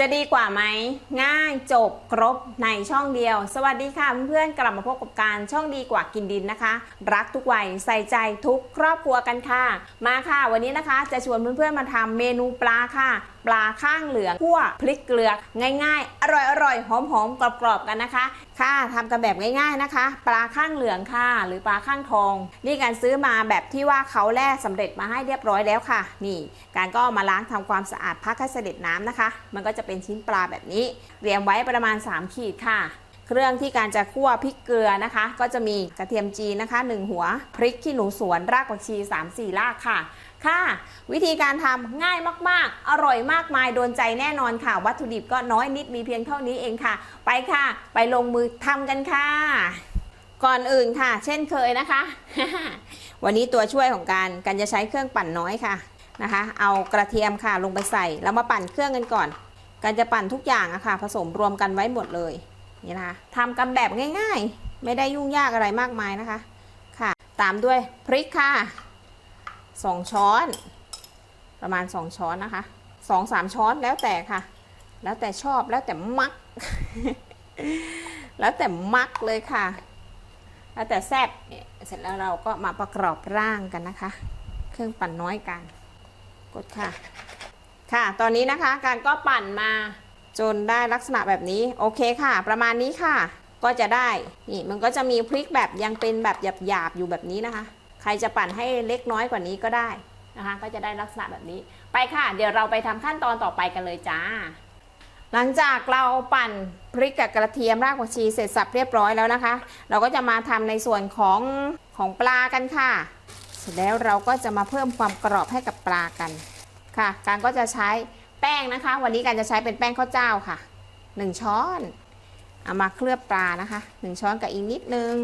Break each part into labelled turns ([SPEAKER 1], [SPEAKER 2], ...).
[SPEAKER 1] จะดีกว่าไหมง่ายจบครบในช่องเดียว สวัสดีค่ะเพื่อนๆกลับมาพบกับการช่องดีกว่ากินดินนะคะ รักทุกวัยใส่ใจทุกครอบครัวกันค่ะ มาค่ะ วันนี้นะคะจะชวนเพื่อนๆมาทำเมนูปลาค่ะ ปลาข้างเหลืองคั่วพริกเกลือง่ายๆ อร่อยๆหอมๆกรอบๆกันนะคะ ค่ะทำกันแบบง่าย ๆนะคะ ปลาข้างเหลืองค่ะ หรือปลาข้างทอง นี่การซื้อมาแบบที่ว่าเขาแล่สำเร็จมาให้เรียบร้อยแล้วค่ะ นี่ การก็มาล้างทำความสะอาดพักให้เสด็จน้ำนะคะ มันก็จะเป็นชิ้นปลาแบบนี้เตรียมไว้ประมาณ 3 ขีดค่ะ เครื่องที่การจะคั่วพริกเกลือนะคะ ก็จะมีกระเทียมจีนนะคะ 1 หัวพริกขี้หนูสวนรากผักชี 3-4รากค่ะค่ะ วิธีการทำง่ายมากๆ อร่อยมากมายโดนใจแน่นอนค่ะ วัตถุดิบก็น้อยนิดมีเพียงเท่านี้เองค่ะ ไปค่ะ ไปลงมือทำกันค่ะ ก่อนอื่นค่ะ เช่นเคยนะคะ วันนี้ตัวช่วยของการการจะใช้เครื่องปั่นน้อยค่ะนะคะ เอากระเทียมค่ะลงไปใส่แล้วมาปั่นเครื่องกันก่อน การจะปั่นทุกอย่างอะค่ะ ผสมรวมกันไว้หมดเลยนี่นะคะทำกันแบบง่ายๆ ไม่ได้ยุ่งยากอะไรมากมายนะคะ ค่ะ ตามด้วยพริกค่ะสองช้อน ประมาณสองช้อนนะคะสองสามช้อนแล้วแต่ค่ะ แล้วแต่ชอบแล้วแต่มัก แล้วแต่มักเลยค่ะ แล้วแต่แซบเนี่ยเสร็จแล้วเราก็มาประกอบร่างกันนะคะ เครื่องปั่นน้อยกัน กดค่ะ ค่ะ ตอนนี้นะคะการก็ปั่นมาจนได้ลักษณะแบบนี้ โอเคค่ะ ประมาณนี้ค่ะ ก็จะได้ นี่มันก็จะมีพริกแบบยังเป็นแบบหยาบๆอยู่แบบนี้นะคะ ใครจะปั่นให้เล็กน้อยกว่านี้ก็ได้นะคะ ก็จะได้ลักษณะแบบนี้ ไปค่ะ เดี๋ยวเราไปทำขั้นตอนต่อไปกันเลยจ้า หลังจากเราปั่นพริกกับกระเทียมรากผักชีเสร็จสับเรียบร้อยแล้วนะคะ เราก็จะมาทำในส่วนของของปลากันค่ะ เสร็จแล้วเราก็จะมาเพิ่มความกรอบให้กับปลากัน ค่ะ การก็จะใช้แป้งนะคะ วันนี้การจะใช้เป็นแป้งข้าวเจ้าค่ะ 1 ช้อนเอามาเคลือบปลานะคะ 1 ช้อนกับอีกนิดนึง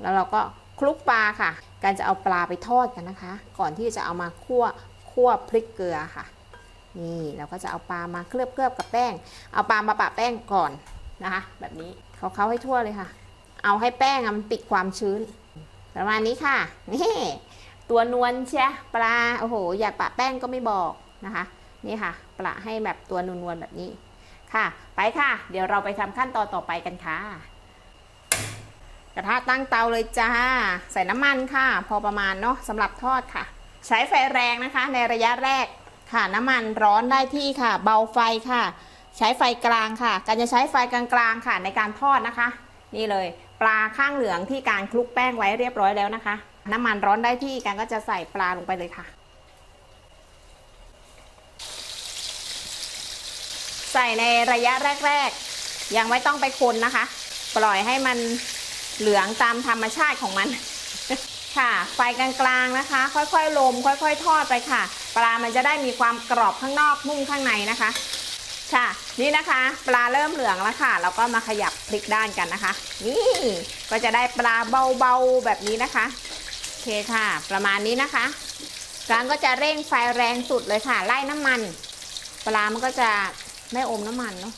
[SPEAKER 1] แล้วเราก็คลุกปลาค่ะ การจะเอาปลาไปทอดกันนะคะ ก่อนที่จะเอามาคั่วคั่วพริกเกลือค่ะ นี่เราก็จะเอาปลามาเคลือบเคลือบกับแป้ง เอาปลามาปะแป้งก่อนนะคะ แบบนี้เขาเขาให้ทั่วเลยค่ะ เอาให้แป้งมันปิดความชื้น ประมาณนี้ค่ะ นี่ ตัวนวลเชียปลา โอ้โห อยากปะแป้งก็ไม่บอก นะคะนี่ค่ะปละให้แบบตัวนวลๆแบบนี้ค่ะ ไปค่ะ เดี๋ยวเราไปทำขั้นตอนต่อไปกันค่ะ กระทะตั้งเตาเลยจ้า ใส่น้ำมันค่ะ พอประมาณเนาะสำหรับทอดค่ะ ใช้ไฟแรงนะคะ ในระยะแรกค่ะ น้ำมันร้อนได้ที่ค่ะ เบาไฟค่ะ ใช้ไฟกลางค่ะ การจะใช้ไฟกลางๆค่ะ ในการทอดนะคะ นี่เลย ปลาข้างเหลืองที่การคลุกแป้งไว้เรียบร้อยแล้วนะคะ น้ำมันร้อนได้ที่การก็จะใส่ปลาลงไปเลยค่ะ ใส่ในระยะแรก ๆ ยังไม่ต้องไปคนนะคะ ปล่อยให้มันเหลืองตามธรรมชาติของมันค่ะ ไฟกลางๆนะคะ ค่อยๆลม ค่อยๆ ทอดไปค่ะ ปลามันจะได้มีความกรอบข้างนอกนุ่มข้างในนะคะ ค่ะ นี่นะคะ ปลาเริ่มเหลืองแล้วค่ะ เราก็มาขยับพลิกด้านกันนะคะ นี่ก็จะได้ปลาเบาๆแบบนี้นะคะโอเคค่ะ ประมาณนี้นะคะการก็จะเร่งไฟแรงสุดเลยค่ะ ไล่น้ำมัน ปลามันก็จะ ไม่อมน้ำมันเนาะ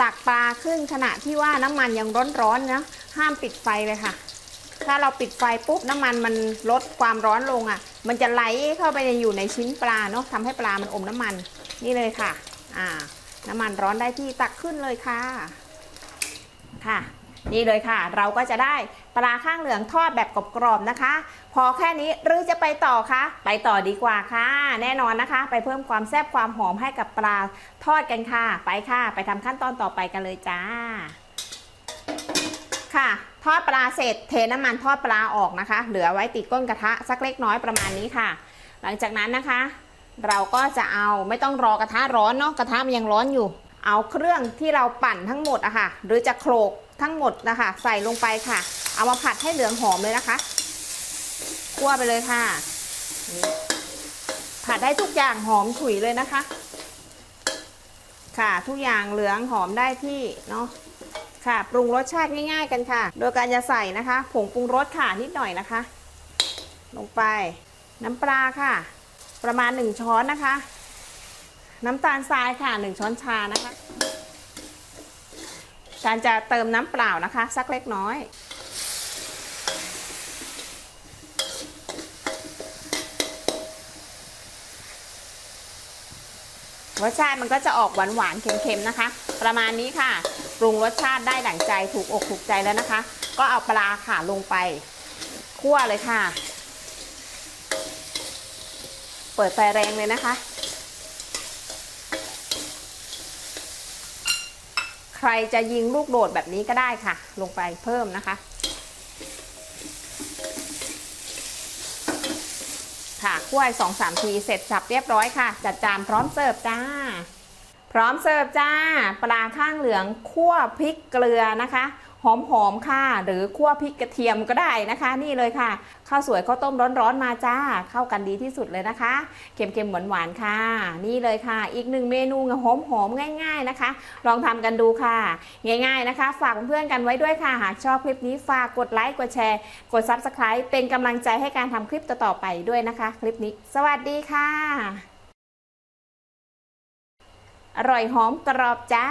[SPEAKER 1] ตักปลาขึ้นขณะที่ว่าน้ำมันยังร้อนๆนะห้ามปิดไฟเลยค่ะ ถ้าเราปิดไฟปุ๊บน้ำมันมันลดความร้อนลงอะ่ะ มันจะไหลเข้าไปอยู่ในชิ้นปลาเนาะทำให้ปลามันอมน้ำมันนี่เลยค่ะ อ่า น้ำมันร้อนได้ที่ตักขึ้นเลยค่ะ ค่ะ นี่เลยค่ะ เราก็จะได้ปลาข้างเหลืองทอดแบบกรอบๆนะคะ พอแค่นี้หรือจะไปต่อคะไปต่อดีกว่าค่ะ แน่นอนนะคะ ไปเพิ่มความแซ่บความหอมให้กับปลาทอดกันค่ะ ไปค่ะ ไปทำขั้นตอนต่อไปกันเลยจ้า ค่ะ ทอดปลาเสร็จเทน้ำมันทอดปลาออกนะคะ เหลือไว้ติดก้นกระทะสักเล็กน้อยประมาณนี้ค่ะ หลังจากนั้นนะคะ เราก็จะเอาไม่ต้องรอกระทะร้อนเนาะกระทะมันยังร้อนอยู่ เอาเครื่องที่เราปั่นทั้งหมดอะค่ะ หรือจะโขลก ทั้งหมดนะคะ ใส่ลงไปค่ะ เอามาผัดให้เหลืองหอมเลยนะคะคั่วไปเลยค่ะ ผัดให้ทุกอย่างหอมฉุยเลยนะคะ ค่ะทุกอย่างเหลืองหอมได้ที่เนาะค่ะ ปรุงรสชาติง่าย ๆ กันค่ะ โดยการจะใส่นะคะ ผงปรุงรสค่ะนิดหน่อยนะคะ ลงไปน้ำปลาค่ะ ประมาณ 1 ช้อนนะคะ น้ำตาลทรายค่ะ 1 ช้อนชานะคะ การจะเติมน้ำเปล่านะคะ สักเล็กน้อย รสชาติมันก็จะออกหวานๆเค็มๆนะคะ ประมาณนี้ค่ะ ปรุงรสชาติได้ดั่งใจถูกอกถูกใจแล้วนะคะ ก็เอาปลาค่ะลงไปคั่วเลยค่ะ เปิดไฟแรงเลยนะคะ ใครจะยิงลูกโดดแบบนี้ก็ได้ค่ะ ลงไปเพิ่มนะคะ ค่ะคั่วสองสามทีเสร็จสับเรียบร้อยค่ะ จัดจานพร้อมเสิร์ฟจ้า พร้อมเสิร์ฟจ้า ปลาข้างเหลืองคั่วพริกเกลือนะคะ หอมๆค่ะ หรือคั่วพริกกระเทียมก็ได้นะคะ นี่เลยค่ะข้าวสวยข้าวต้มร้อนๆมาจ้า เข้ากันดีที่สุดเลยนะคะ เค็มๆหวานๆค่ะ นี่เลยค่ะ อีกหนึ่งเมนูหอมๆง่าย ๆนะคะ ลองทำกันดูค่ะ ง่ายๆนะคะ ฝากเพื่อนๆกันไว้ด้วยค่ะ หากชอบคลิปนี้ฝากกดไลค์กดแชร์ กด Subscribe เป็นกำลังใจให้การทำคลิปต่อๆไปด้วยนะคะ คลิปนี้ สวัสดีค่ะ อร่อยหอมกรอบจ้า